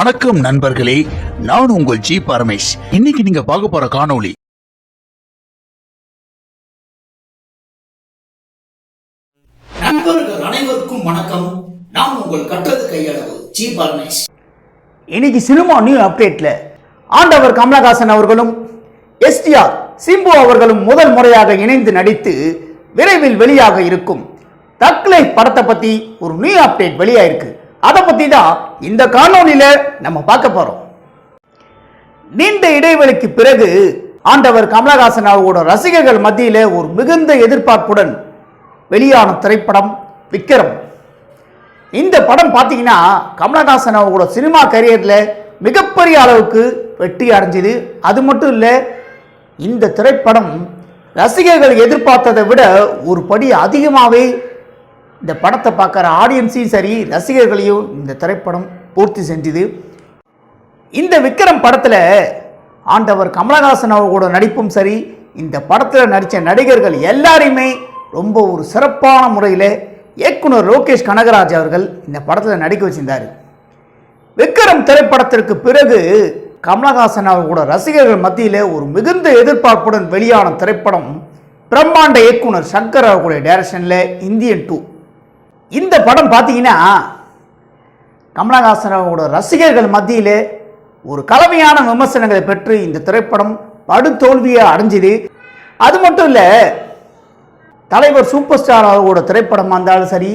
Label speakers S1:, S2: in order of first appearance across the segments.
S1: வணக்கம் நண்பர்களே நான் உங்கள் ஜி பரமேஷ். இன்னைக்கு நீங்க பார்க்க போற காணொளி
S2: நண்பர்கள் அனைவருக்கும் வணக்கம். நான் உங்கள் கற்றது கையளவு ஜி பரமேஷ்.
S3: இன்னைக்கு சினிமா நியூ அப்டேட்ல ஆண்டவர் கமலஹாசன் அவர்களும் எஸ்டிஆர் சிம்பு அவர்களும் முதல் முறையாக இணைந்து நடித்து விரைவில் வெளியாக இருக்கும் தக்லை படத்தை பத்தி ஒரு நியூ அப்டேட் வெளியாயிருக்கு. அதை பற்றி தான் இந்த காணொலியில் நம்ம பார்க்க போகிறோம் நீண்ட இடைவெளிக்கு பிறகு ஆண்டவர் கமலஹாசன் அவர்களோட ரசிகர்கள் மத்தியில் ஒரு மிகுந்த எதிர்பார்ப்புடன் வெளியான திரைப்படம் விக்ரம். இந்த படம் பார்த்தீங்கன்னா கமலஹாசன் அவங்களோட சினிமா கரியரில் மிகப்பெரிய அளவுக்கு வெற்றி அடைஞ்சது. அது மட்டும் இல்லை இந்த திரைப்படம் ரசிகர்கள் எதிர்பார்த்ததை விட ஒரு படி அதிகமாகவே இந்த படத்தை பார்க்குற ஆடியன்ஸையும் சரி ரசிகர்களையும் இந்த திரைப்படம் பூர்த்தி செஞ்சுது. இந்த விக்ரம் படத்தில் ஆண்டவர் கமலஹாசன் அவர்களோட நடிப்பும் சரி இந்த படத்தில் நடித்த நடிகர்கள் எல்லாரையுமே ரொம்ப ஒரு சிறப்பான முறையில் இயக்குனர் லோகேஷ் கனகராஜ் அவர்கள் இந்த படத்தில் நடிக்க வச்சிருந்தார். விக்ரம் திரைப்படத்திற்கு பிறகு கமலஹாசன் அவர்களோட ரசிகர்கள் மத்தியில் ஒரு மிகுந்த எதிர்பார்ப்புடன் வெளியான திரைப்படம் பிரம்மாண்ட இயக்குனர் சங்கர் அவர்களுடைய டைரக்ஷனில் இந்தியன் டூ இந்த படம் பார்த்தீங்கன்னா கமலஹாசன் ரசிகர்கள் மத்தியிலே ஒரு கலவையான விமர்சனங்களை பெற்று இந்த திரைப்படம் படுதோல்வியை அடைஞ்சிது. அது மட்டும் இல்லை தலைவர் சூப்பர் ஸ்டார் அவர்களோட திரைப்படமாக இருந்தாலும் சரி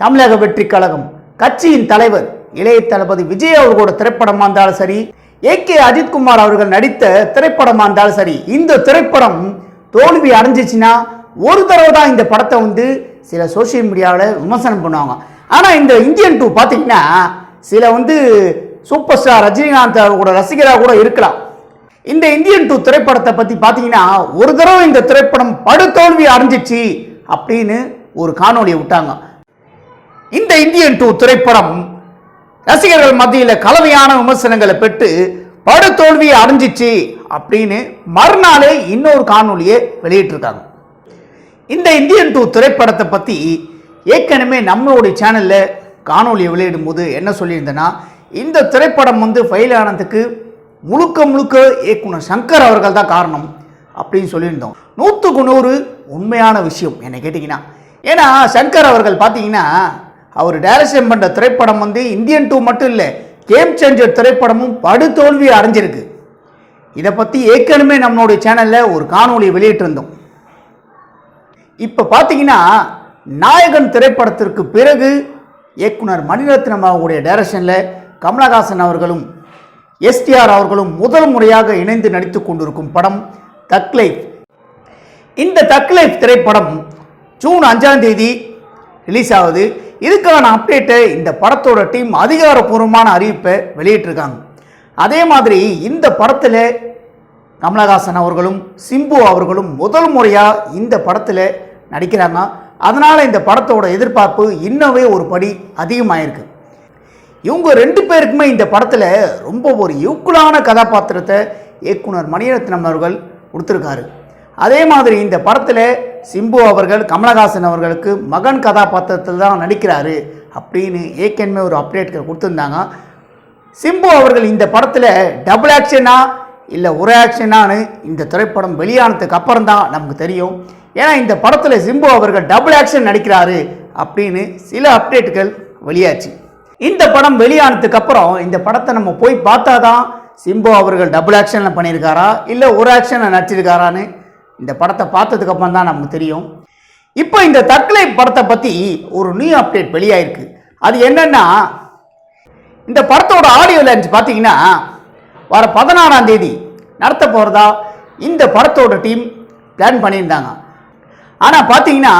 S3: தமிழக வெற்றி கழகம் கட்சியின் தலைவர் இளைய தளபதி விஜய் அவர்களோட திரைப்படமாக இருந்தாலும் சரி ஏ கே அஜித்குமார் அவர்கள் நடித்த திரைப்படமாக இருந்தாலும் சரி இந்த திரைப்படம் தோல்வி அடைஞ்சிச்சுன்னா ஒரு தடவை தான் இந்த படத்தை வந்து சில சோஷியல் மீடியாவில் விமர்சனம் பண்ணுவாங்க. ஆனால் இந்த இந்தியன் டூ பார்த்தீங்கன்னா சில வந்து சூப்பர் ஸ்டார் ரஜினிகாந்த் கூட ரசிகராக கூட இருக்கலாம். இந்த இந்தியன் டூ திரைப்படத்தை பற்றி பார்த்தீங்கன்னா ஒரு தடவை இந்த திரைப்படம் படுதோல்வி அடைஞ்சிச்சு அப்படின்னு ஒரு காணொலியை விட்டாங்க. இந்த இந்தியன் டூ திரைப்படம் ரசிகர்கள் மத்தியில் கலவையான விமர்சனங்களை பெற்று படுதோல்வியை அடைஞ்சிச்சு அப்படின்னு மறுநாளே இன்னொரு காணொலியை வெளியிட்டிருக்காங்க. இந்த இந்தியன் டூ திரைப்படத்தை பற்றி ஏற்கனவே நம்மளுடைய சேனலில் காணொலியை வெளியிடும் போது என்ன சொல்லியிருந்தேன்னா இந்த திரைப்படம் வந்து ஃபெயில் ஆனதுக்கு முழுக்க முழுக்க இயக்குனர் சங்கர் அவர்கள் தான் காரணம் அப்படின்னு சொல்லியிருந்தோம். நூற்றுக்கு நூறு உண்மையான விஷயம் என்னை கேட்டிங்கன்னா. ஏன்னா சங்கர் அவர்கள் பார்த்தீங்கன்னா அவர் டைரக்ஷன் பண்ணுற திரைப்படம் வந்து இந்தியன் டூ மட்டும் இல்லை கேம் சேஞ்சர் திரைப்படமும் படுதோல்வி அடைஞ்சிருக்கு. இதை பற்றி ஏற்கனவே நம்மளுடைய சேனலில் ஒரு காணொளி வெளியிட்டிருந்தோம். இப்போ பார்த்தீங்கன்னா நாயகன் திரைப்படத்திற்கு பிறகு இயக்குனர் மணிரத்னம் அவர்களுடைய டைரக்ஷனில் கமலஹாசன் அவர்களும் எஸ்டிஆர் அவர்களும் முதல் முறையாக இணைந்து நடித்து கொண்டிருக்கும் படம் தக்லைஃப் இந்த தக்லைஃப் திரைப்படம் ஜூன் அஞ்சாம் தேதி ரிலீஸ் ஆகுது. இதுக்கான அப்டேட்டை இந்த படத்தோட டீம் அதிகாரப்பூர்வமான அறிவிப்பை வெளியிட்டிருக்காங்க. அதே மாதிரி இந்த படத்தில் கமலஹாசன் அவர்களும் சிம்பு அவர்களும் முதல் முறையாக இந்த படத்தில் நடிக்கிறாங்க. அதனால் இந்த படத்தோட எதிர்பார்ப்பு இன்னவே ஒரு படி அதிகமாயிருக்கு. இவங்க ரெண்டு பேருக்குமே இந்த படத்தில் ரொம்ப ஒரு யூக்குலான கதாபாத்திரத்தை இயக்குனர் மணிரத்னம் அவர்கள் கொடுத்துருக்காரு. அதே மாதிரி இந்த படத்தில் சிம்பு அவர்கள் கமலஹாசன் அவர்களுக்கு மகன் கதாபாத்திரத்தில் தான் நடிக்கிறாரு அப்படின்னு ஏற்கனவே ஒரு அப்டேட் கொடுத்துருந்தாங்க. சிம்பு அவர்கள் இந்த படத்தில் டபுள் ஆக்ஷனாக இல்லை ஒரு ஆக்ஷனானு இந்த திரைப்படம் வெளியானதுக்கு அப்புறம் தான் நமக்கு தெரியும். ஏன்னா இந்த படத்தில் சிம்பு அவர்கள் டபுள் ஆக்ஷன் நடிக்கிறாரு அப்படின்னு சில அப்டேட்டுகள் வெளியாச்சு. இந்த படம் வெளியானதுக்கு அப்புறம் இந்த படத்தை நம்ம போய் பார்த்தா தான் சிம்பு அவர்கள் டபுள் ஆக்ஷனில் பண்ணியிருக்காரா இல்லை ஒரு ஆக்ஷனில் நடிச்சிருக்காரான்னு இந்த படத்தை பார்த்ததுக்கு அப்புறம் தான் நமக்கு தெரியும். இப்போ இந்த தற்கொலை படத்தை பற்றி ஒரு நியூ அப்டேட் வெளியாயிருக்கு. அது என்னென்னா இந்த படத்தோட ஆடியோ லான்ச் பார்த்தீங்கன்னா வர பதினாறாம் தேதி நடத்த போகிறதா இந்த படத்தோட டீம் பிளான் பண்ணியிருந்தாங்க. ஆனால் பார்த்தீங்கன்னா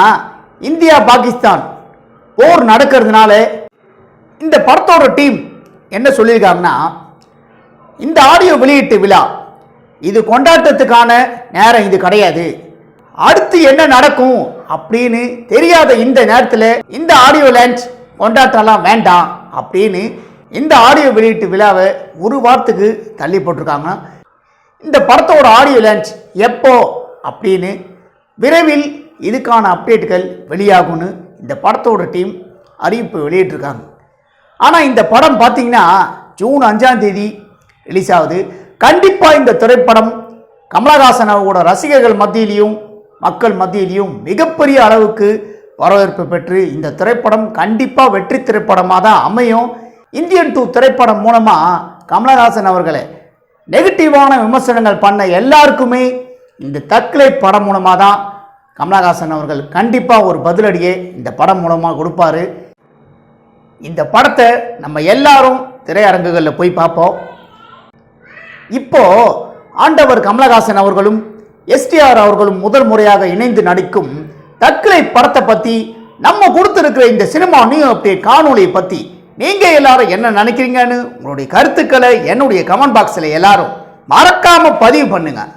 S3: இந்தியா பாகிஸ்தான் போர் நடக்கிறதுனால இந்த படத்தோட டீம் என்ன சொல்லியிருக்காங்கன்னா இந்த ஆடியோ வெளியீட்டு விழா இது கொண்டாட்டத்துக்கான நேரம் இது கிடையாது. அடுத்து என்ன நடக்கும் அப்படின்னு தெரியாத இந்த நேரத்தில் இந்த ஆடியோ லான்ச் கொண்டாட்டம்லாம் வேண்டாம் அப்படின்னு இந்த ஆடியோ வெளியீட்டு விழாவை ஒரு வாரத்துக்கு தள்ளி போட்டிருக்காங்க. இந்த படத்தோட ஆடியோ லான்ச் எப்போ அப்படின்னு விரைவில் இதுக்கான அப்டேட்டுகள் வெளியாகும்னு இந்த படத்தோட டீம் அறிவிப்பு வெளியிட்டிருக்காங்க. ஆனால் இந்த படம் பார்த்தீங்கன்னா ஜூன் அஞ்சாம் தேதி ரிலீஸ் ஆகுது. கண்டிப்பாக இந்த திரைப்படம் கமலஹாசன் அவரோட ரசிகர்கள் மத்தியிலையும் மக்கள் மத்தியிலையும் மிகப்பெரிய அளவுக்கு வரவேற்பு பெற்று இந்த திரைப்படம் கண்டிப்பாக வெற்றி திரைப்படமாக தான் அமையும். இந்தியன் டூ திரைப்படம் மூலமாக கமலஹாசன் அவர்களை நெகட்டிவான விமர்சனங்கள் பண்ண எல்லாருக்குமே இந்த தக்லை படம் மூலமாக தான் கமலஹாசன் அவர்கள் கண்டிப்பாக ஒரு பதிலடியை இந்த படம் மூலமாக கொடுப்பாரு. இந்த படத்தை நம்ம எல்லாரும் திரையரங்குகளில் போய் பார்ப்போம். இப்போ ஆண்டவர் கமலஹாசன் அவர்களும் எஸ்டிஆர் அவர்களும் முதல் முறையாக இணைந்து நடிக்கும் தக்லை படத்தை பற்றி நம்ம கொடுத்துருக்கிற இந்த சினிமா நியூ அப்டேட் காணொலியை பற்றி நீங்கள் எல்லாரும் என்ன நினைக்கிறீங்கன்னு உங்களுடைய கருத்துக்களை என்னுடைய கமெண்ட் பாக்ஸில் எல்லாரும் மறக்காமல் பதிவு பண்ணுங்கள்